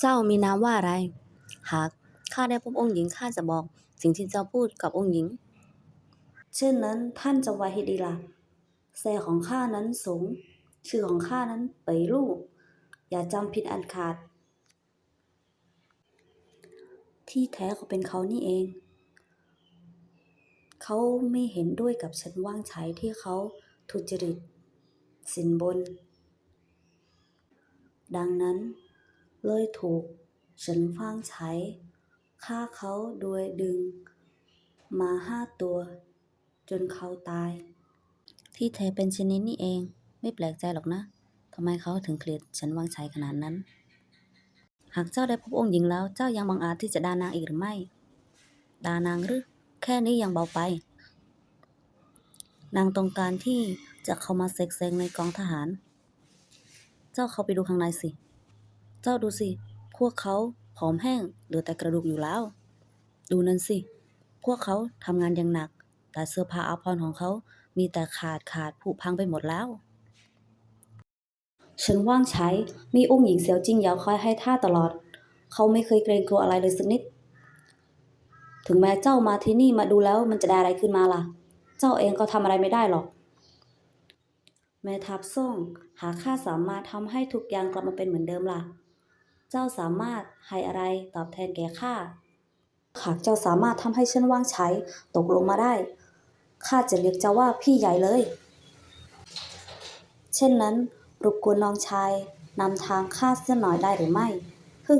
เจ้ามีนามว่าอะไร หากข้าได้พบองค์หญิงข้าจะบอก สิ่งที่เจ้าพูดกับองค์หญิง เช่นนั้นท่านจะไว้ให้ดีละ่ะแซ่ของข้านั้นสูงชื่อของข้านั้นเปยลู่อย่าจำผิดอันขาด ที่แท้เขาเป็นเขานี่เอง เขาไม่เห็นด้วยกับฉันว่างใช้ที่เขาทุจริต สินบน ดังนั้น เลยถูกฉันว่างใช้ฆ่าเขาโดยดึงมาห้าตัว จนเขาตาย ที่แท้เป็นชนนี้นี่เองไม่แปลกใจหรอกนะทำไมเขาถึงเกลียดฉันวางชัยขนาดนั้น หากเจ้าได้พบองค์หญิงแล้ว เจ้ายังบังอาจที่จะดานางอีกหรือไม่ ดานางหรือ แค่นี้ยังเบาไป นางต้องการที่จะเข้ามาเซ็กแซงในกองทหาร เจ้าเข้าไปดูข้างในสิ จ้าดูสิ พวกเขาผอมแห้งเหลือแต่กระดูกอยู่แล้ว ดูนั่นสิ พวกเขาทำงานอย่างหนัก แต่เสื้อผ้าอาภรณ์ของเขามีแต่ขาดขาดผุพังไปหมดแล้ว ฉันว่างใช้ มีองค์หญิงเสียวจริงยาวคอยให้ท่าตลอด เขาไม่เคยเกรงกลัวอะไรเลยสักนิด ถึงแม้เจ้ามาที่นี่มาดูแล้วมันจะได้อะไรขึ้นมาล่ะ เจ้าเองก็ทำอะไรไม่ได้หรอก แม่ทัพส่งหาข้าสามารถทำให้ทุกอย่างกลับมาเป็นเหมือนเดิมล่ะ เจ้าสามารถให้อะไรตอบแทนแก่ข้า หากเจ้าสามารถทำให้ฉันว่างใช้ ตกลงมาได้ ข้าจะเรียกเจ้าว่าพี่ใหญ่เลย เช่นนั้นรบกวนน้องชายนำทางข้าเสียหน่อยได้หรือไม่ฮึ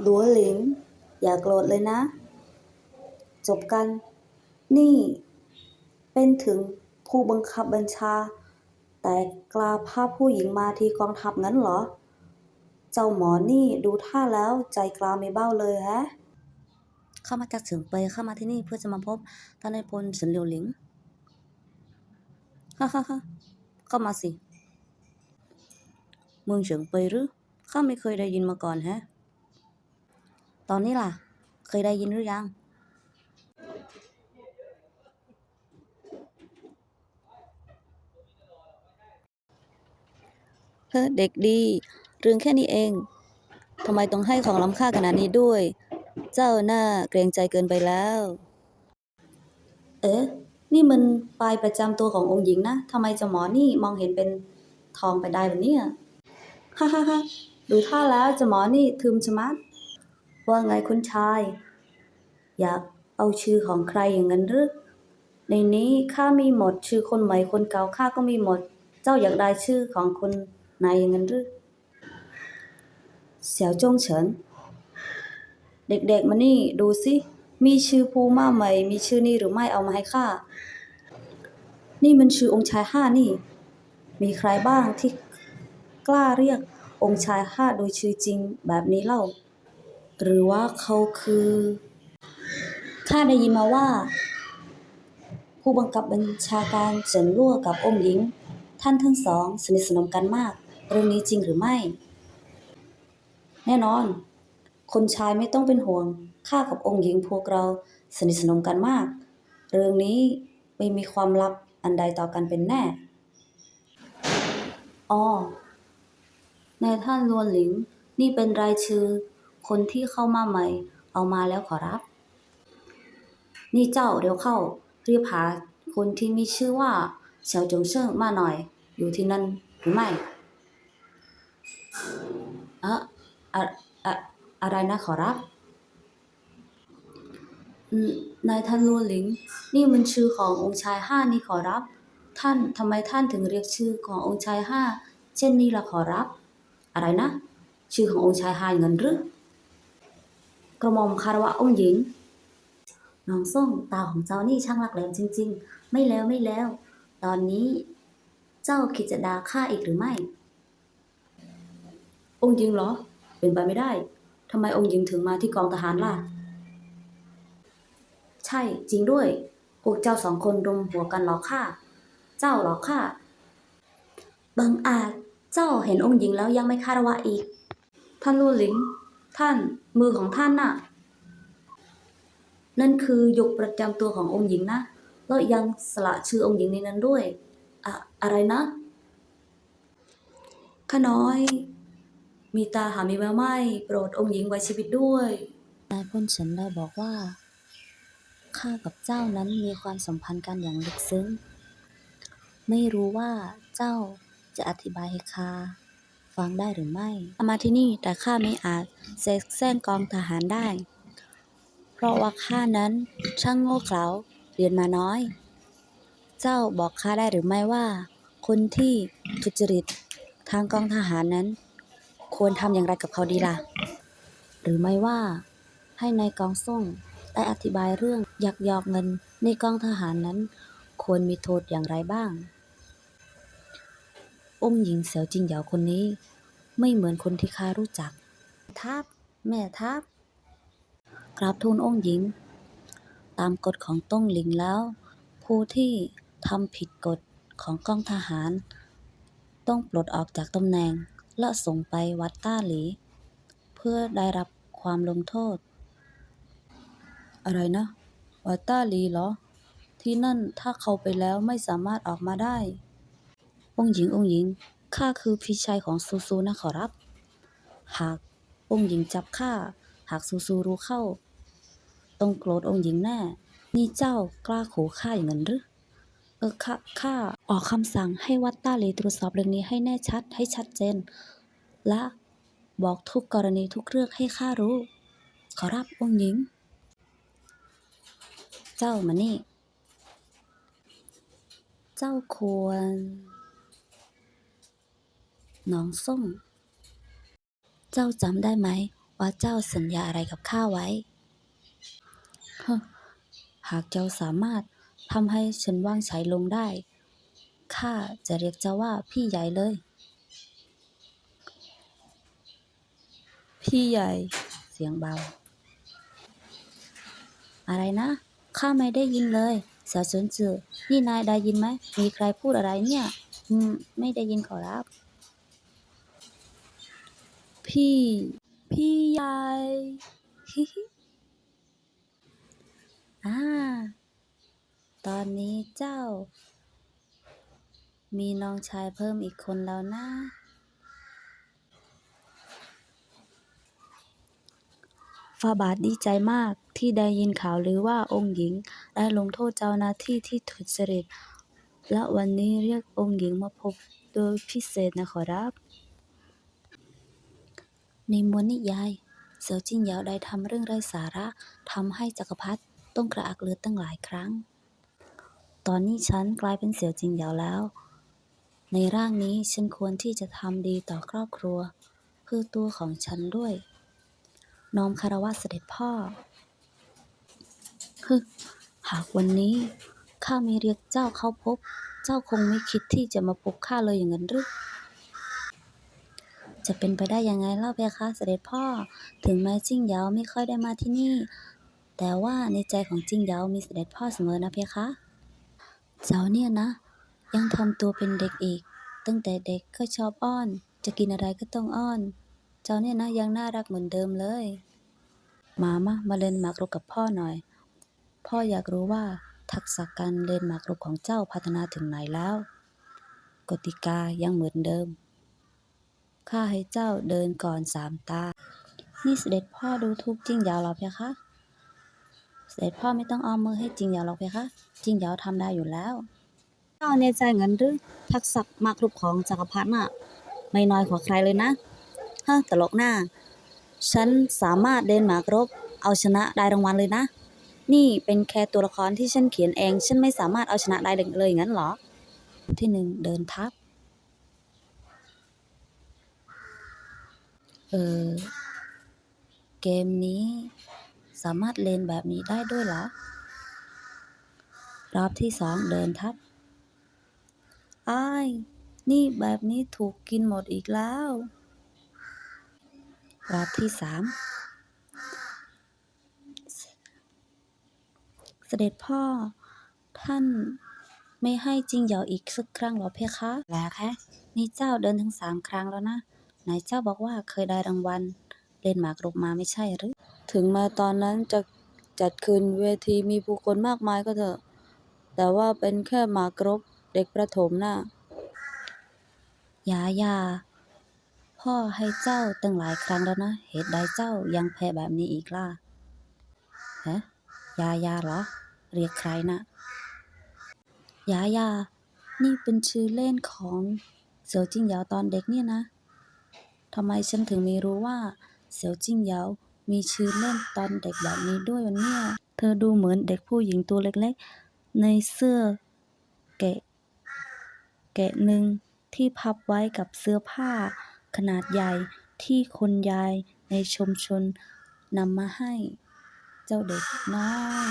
หลัวหลิง อย่าโกรธเลยนะ จบกัน นี่ เป็นถึงผู้บังคับบัญชา แต่กล้าพาผู้หญิงมาที่กองทัพงั้นเหรอ เจ้าหมอนี่ดูท่าแล้วใจกล้าไม่เบ้าเลยแฮะ เข้ามาจากเฉิงเปยเข้ามาที่นี่เพื่อจะมาพบท่านนายพลเฉินเหลียวหลิง ฮ่าฮ่าฮ่าเข้ามาสิ เมืองเฉิงเปยหรือ ข้าไม่เคยได้ยินมาก่อนแฮะ ตอนนี้ล่ะ เคยได้ยินหรือยัง เฮ้อเด็กดีเรื่องแค่นี้เองทำไมต้องให้ของล้ำค่าขนาดนี้ด้วย เจ้าหน้าเกรงใจเกินไปแล้ว เอ๊ะนี่มันปลายประจำตัวขององค์หญิงนะทำไมเจ้าหมอนี่มองเห็นเป็นทองไปได้แบบนี้ฮ่าฮ่าฮ่าดูท่าแล้วเจ้าหมอนี่ทึมชะมัด ว่าไงคุณชาย อยากเอาชื่อของใครอย่างนั้นหรือ ในนี้ข้ามีหมด ชื่อคนใหม่คนเก่าข้าก็มีหมด เจ้าอยากได้ชื่อของคน นอย่างนั้นหรือเสี่ยวจงเฉิน เด็กๆมานี่ดูสิ มีชื่อผู้มาใหม่มีชื่อนี้หรือไม่เอามาให้ข้า นี่มันชื่อองค์ชายห้านี่ มีใครบ้างที่กล้าเรียกองค์ชายห้าโดยชื่อจริงแบบนี้เล่า หรือว่าเขาคือข้าได้ยินมาว่า ผู้บังคับบัญชาการเฉินลั่วกับองค์หญิง ท่านทั้งสองสนิทสนมกันมาก เรื่องนี้จริงหรือไม่ แน่นอน คนชายไม่ต้องเป็นห่วง ข้ากับองค์หญิงพวกเราสนิทสนมกันมาก เรื่องนี้ไม่มีความลับอันใดต่อกันเป็นแน่ อ๋อนายท่านลวนหลิง นี่เป็นรายชื่อ คนที่เข้ามาใหม่ เอามาแล้วขอรับ นี่เจ้าเดี๋ยวเข้า รีบหาคนที่มีชื่อว่าเฉาจงเชิงมาหน่อย อยู่ที่นั่นหรือไม่ อะอะอะอะไรนะขอรับนายท่านลวนหลิง นี่มันชื่อขององค์ชายห้านี่ขอรับ ท่านทำไมท่านถึงเรียกชื่อขององค์ชายห้าเช่นนี้ล่ะขอรับ อะไรนะ ชื่อขององค์ชายห้าอย่างนั้นหรือกระหม่อมคารวะองค์หญิงน้องส้มตาของเจ้านี่ช่างหลักแหลมจริง ๆ ไม่แล้วไม่แล้ว ตอนนี้ เจ้าคิดจะด่าข้าอีกหรือไม่ องค์หญิงเหรอ เป็นไปไม่ได้ทำไมองค์หญิงถึงมาที่กองทหารล่ะ ใช่จริงด้วยพวกเจ้าสองคนรวมหัวกันหลอกข้าเจ้าหลอกข้าบังอาจเจ้าเห็นองค์หญิงแล้วยังไม่คารวะอีก ท่านลู่หลิง ท่านมือของท่านน่ะ นั่นคือยกประจำตัวขององค์หญิงนะ แล้วยังสละชื่อองค์หญิงในนั้นด้วย อะอะไรนะข้าน้อย มีตาหามีแววไหมโปรดองค์หญิงไว้ชีวิตด้วยนายพลฉันได้บอกว่าข้ากับเจ้านั้นมีความสัมพันธ์กันอย่างลึกซึ้ง ไม่รู้ว่าเจ้าจะอธิบายให้ข้าฟังได้หรือไม่มาที่นี่แต่ข้าไม่อาจเสกแซงกองทหารได้ เพราะว่าข้านั้นช่างโง่เขลาเรียนมาน้อย เจ้าบอกข้าได้หรือไม่ว่า คนที่ทุจริตทางกองทหารนั้น ควรทำอย่างไรกับเขาดีล่ะ หรือไม่ว่า ให้ในายกองส่งได้อธิบายเรื่องยักยอกเงินในกองทหารนั้น ควรมีโทษอย่างไรบ้าง องค์หญิงเสี่ยวจิงเหยาคนนี้ ไม่เหมือนคนที่ข้ารู้จัก ทัพแม่ทัพกราบทูลองค์หญิง ตามกฎของต้งหลิงแล้ว ผู้ที่ทำผิดกฎของกองทหาร ต้องปลดออกจากตำแหน่ง และส่งไปวัดต้าหลี เพื่อได้รับความลงโทษ อะไรนะ วัดต้าหลีเหรอ ที่นั่นถ้าเขาไปแล้วไม่สามารถออกมาได้ องค์หญิงองค์หญิงข้าคือพี่ชายของซูซูนะขอรับ หากองค์หญิงจับข้าหากซูซูรู้เข้า ต้องโกรธองค์หญิงแน่ นี่เจ้ากล้าขู่ข้าอย่างนั้นหรือ เออข้าข้าออกคำสั่งให้วัดต้าหลีตรวจสอบเรื่องนี้ให้แน่ชัดให้ชัดเจน และบอกทุกกรณีทุกเรื่องให้ข้ารู้ ขอรับองค์หญิง เจ้ามานี่ เจ้าควรน้องส้ม เจ้าจำได้ไหม ว่าเจ้าสัญญาอะไรกับข้าไว้ หากเจ้าสามารถ ทำให้ฉันว่างฉายลงได้ ข้าจะเรียกเจ้าว่าพี่ใหญ่เลย พี่ใหญ่ เสียงเบา อะไรนะ ข้าไม่ได้ยินเลยสี่ยวเฉินจือนี่นายได้ยินไหม มีใครพูดอะไรเนี่ย อืม ไม่ได้ยินขอรับ พี่ พี่ใหญ่ ฮิฮิอ่า ตอนนี้เจ้า มีน้องชายเพิ่มอีกคนแล้วนะ ฟาบาทดีใจมากที่ได้ยินข่าวหรือว่าองค์หญิงได้ลงโทษเจ้าหน้าที่ที่ทุจริต และวันนี้เรียกองค์หญิงมาพบโดยพิเศษนะขอรับในมวลนิยาย เสี่ยวจิ้งเหยาได้ทำเรื่องไร้สาระทำให้จักรพรรดิต้องกระอักเลือดตั้งหลายครั้ง ตอนนี้ฉันกลายเป็นเสี่ยวจิงเหยาแล้ว ในร่างนี้ฉันควรที่จะทำดีต่อครอบครัว เพื่อตัวของฉันด้วย น้อมคารวะเสด็จพ่อฮึหากวันนี้ข้าไม่เรียกเจ้าเข้าพบ เจ้าคงไม่คิดที่จะมาพบข้าเลยอย่างนั้นหรือจะเป็นไปได้ยังไงเล่าเพคะเสด็จพ่อ ถึงแม้จิ้งเหยาไม่ค่อยได้มาที่นี่ แต่ว่าในใจของจิ้งเหยามีเสด็จพ่อเสมอนะเพคะ เจ้าเนี่ยนะ ยังทำตัวเป็นเด็กอีก ตั้งแต่เด็กก็ชอบอ้อน จะกินอะไรก็ต้องอ้อนเจ้าเนี่ยนะยังน่ารักเหมือนเดิมเลย มามามาเล่นหมากรุกกับพ่อหน่อย พ่ออยากรู้ว่าทักษะการเล่นหมากรุกของเจ้าพัฒนาถึงไหนแล้ว กติกายังเหมือนเดิม ข้าให้เจ้าเดินก่อนสามตา นี่เสด็จพ่อดูทุกจริงยาวหรอเพคะ เสด็จพ่อไม่ต้องอ้อมมือให้จริงยาวหรอกเพคะจริงยาวทำได้อยู่แล้วเจ้าเนี่ยใจเงินหรือทักษะมากรุกของจักรพรรดิน่ะไม่น้อยกว่าใครเลยนะฮะตลกหน้า ฉันสามารถเดินหมากรุกเอาชนะได้รางวัลเลยนะ นี่เป็นแค่ตัวละครที่ฉันเขียนเอง ฉันไม่สามารถเอาชนะได้เลยงั้นเหรอ ที่หนึ่งเดินทับเออเกมนี้ สามารถเล่นแบบนี้ได้ด้วยเหรอ รอบที่สองเดินทับอ้าย นี่แบบนี้ถูกกินหมดอีกแล้ว รอบที่สามเสด็จพ่อท่านไม่ให้จริงเหยาอีกสักครั้งหรอเพคะ แล้วแค่นี่เจ้าเดินถึงสามครั้งแล้วนะ ไหนเจ้าบอกว่าเคยได้รางวัลเล่นหมากรุกมาไม่ใช่หรือ ถึงมาตอนนั้นจะจัดคืนเวทีมีผู้คนมากมายก็เถอะ แต่ว่าเป็นแค่หมากรุกเด็กประถมน่ะอย่าอย่าพ่อให้เจ้าตั้งหลายครั้งแล้วนะ เหตุใดเจ้ายังแพ้แบบนี้อีกล่ะฮะยายาเหรอ เรียกใครนะยายา นี่เป็นชื่อเล่นของเสี่ยวจิ้งเหยาตอนเด็กเนี่ยนะทำไมฉันถึงไม่รู้ว่า เสี่ยวจิ้งเหยา มีชื่อเล่นตอนเด็กแบบนี้ด้วยวะเนี่ย เธอดูเหมือนเด็กผู้หญิงตัวเล็กๆ ในเสื้อแกะ แกะหนึ่งที่พับไว้กับเสื้อผ้าขนาดใหญ่ที่คนยายในชุมชนนำมาให้ เจ้าเด็กน้อย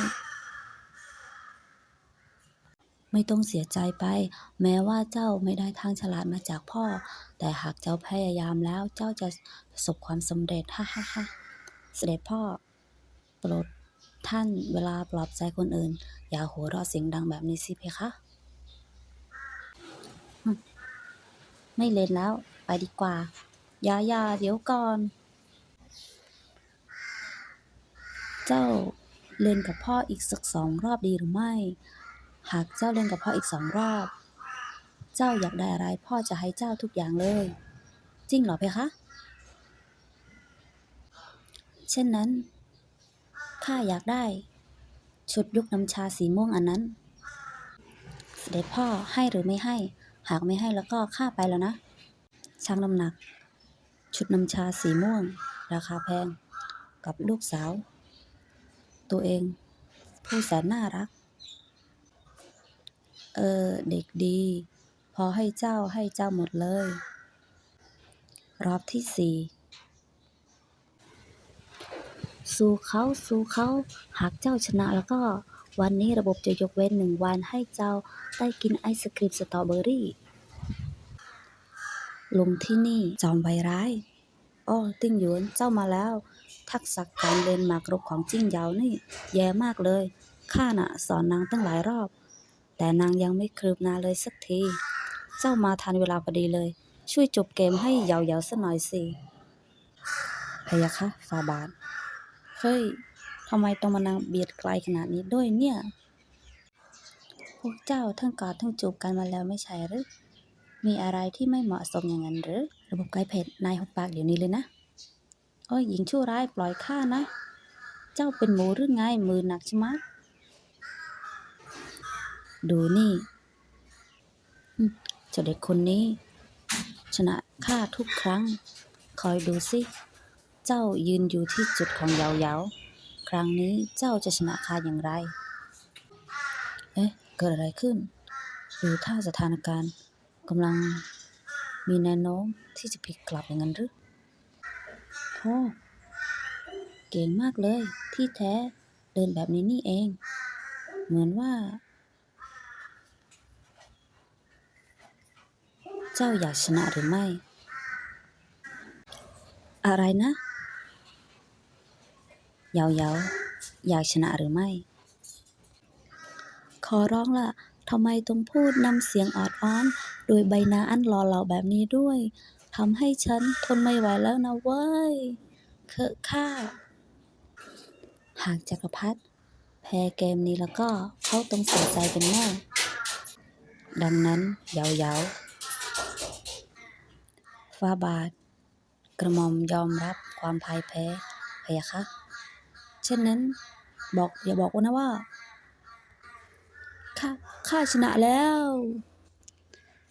ไม่ต้องเสียใจไป แม้ว่าเจ้าไม่ได้ทางฉลาดมาจากพ่อ แต่หากเจ้าพยายามแล้วเจ้าจะประสบความสำเร็จฮ่าฮ่าฮ่า เสด็จพ่อโปรดท่านเวลาปลอบใจคนอื่น อย่าหัวเราะเสียงดังแบบนี้สิเพคะไม่เล่นแล้ว ไปดีกว่า อย่าอย่าเดี๋ยวก่อน เจ้าเล่นกับพ่ออีกสักสองรอบดีหรือไม่ หากเจ้าเล่นกับพ่ออีกสองรอบ เจ้าอยากได้อะไรพ่อจะให้เจ้าทุกอย่างเลย จริงเหรอเพคะ เช่นนั้น ข้าอยากได้ ชุดยุกน้ำชาสีม่วงอันนั้น เสด็จพ่อให้หรือไม่ให้ หากไม่ให้แล้วก็ข้าไปแล้วนะ ช่างน้ำหนัก ชุดน้ำชาสีม่วง ราคาแพง กับลูกสาว ตัวเอง ผู้แสนน่ารัก เออ เด็กดี พอให้เจ้าให้เจ้าหมดเลย รอบที่สี่ สู้เขาสู้เขาหากเจ้าชนะแล้วก็วันนี้ระบบจะยกเว้นหนึ่งวันให้เจ้าได้กินไอศกรีมสตรอเบอรี่ลงที่นี่จอมใบร้ายอ้อติ้งหยวนเจ้ามาแล้ว ทักษะการเล่นหมากรุกของจิ้งเหยานี่ แย่มากเลย ข้าน่ะ สอนนางตั้งหลายรอบ แต่นางยังไม่คืบหน้าเลยสักที เจ้ามาทันเวลาพอดีเลย ช่วยจบเกมให้เหยาๆสักหน่อยสิพะยะคะฟาบาท เฮ้ยทำไมต้องมานั่งเบียดไกลขนาดนี้ด้วยเนี่ย พวกเจ้าทั้งกอดทั้งจูบกันมาแล้วไม่ใช่หรือ มีอะไรที่ไม่เหมาะสมอย่างนั้นหรือ ระบบไกลเพจนายหุบปากเดี๋ยวนี้เลยนะโอ้ยหญิงชั่วร้ายปล่อยข้านะ เจ้าเป็นหมูหรือไงมือหนักใช่ไหมดูนี่เจ้าเด็กคนนี้ ชนะข้าทุกครั้ง คอยดูสิ เจ้ายืนอยู่ที่จุดของเหยาเยาครั้งนี้เจ้าจะชนะข้าอย่างไร เอ๊ะ เกิดอะไรขึ้น ดูท่าสถานการณ์กำลังมีแนวโน้มที่จะพลิกกลับอย่างนั้นหรือโอ้เก่งมากเลย ที่แท้เดินแบบนี้นี่เอง เหมือนว่า เจ้าอยากชนะหรือไม่ อะไรนะ เยาเยาอยากชนะหรือไม่ ขอร้องล่ะทำไมต้องพูดนำเสียงออดอ้อน โดยใบหน้าอันหล่อเหลาแบบนี้ด้วยทำให้ฉันทนไม่ไหวแล้วนะเว้ยเคอะข้าหากจักรพรรดิแพ้เกมนี้แล้วก็เขาต้องเสียใจเป็นแน่ ดังนั้นเยาเยาฟ้าบาท กระหม่อมยอมรับความพ่ายแพ้พะยะคะ เช่นนั้น บอกอย่าบอกว่านะว่าข้าข้าชนะแล้ว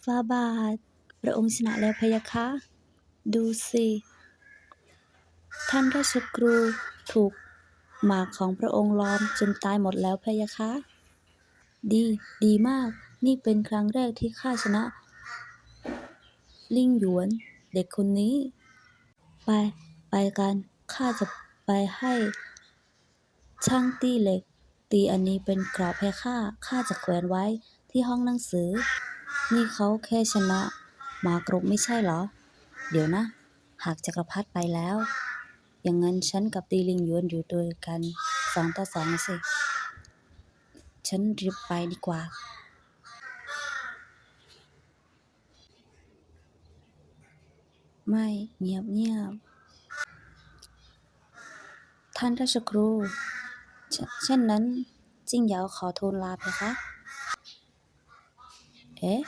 ฟาบาทพระองค์ชนะแล้วพยะคะ ดูสิ ท่านราชกรูถูกหมากของพระองค์ล้อมจนตายหมดแล้วพยะคะ ดี ดีมาก นี่เป็นครั้งแรกที่ข้าชนะ ลิงหยวน เด็กคนนี้ ไป ไปกัน ข้าจะไปให้ ช่างตีเหล็ก ตีอันนี้เป็นกรอบให้ข้า ข้าจะแขวนไว้ที่ห้องหนังสือ นี่เขาแค่ชนะหมากรุกไม่ใช่เหรอ เดี๋ยวนะ หากจักรพรรดิไปแล้ว อย่างนั้นฉันกับตีลิงยวนอยู่ด้วยกันสองต่อสองสิ ฉันรีบไปดีกว่าไม่เงียบเงียบ ท่านราชครู เช่นนั้น จิ้งเหยาขอทูลลาเพคะ เอ๊ะ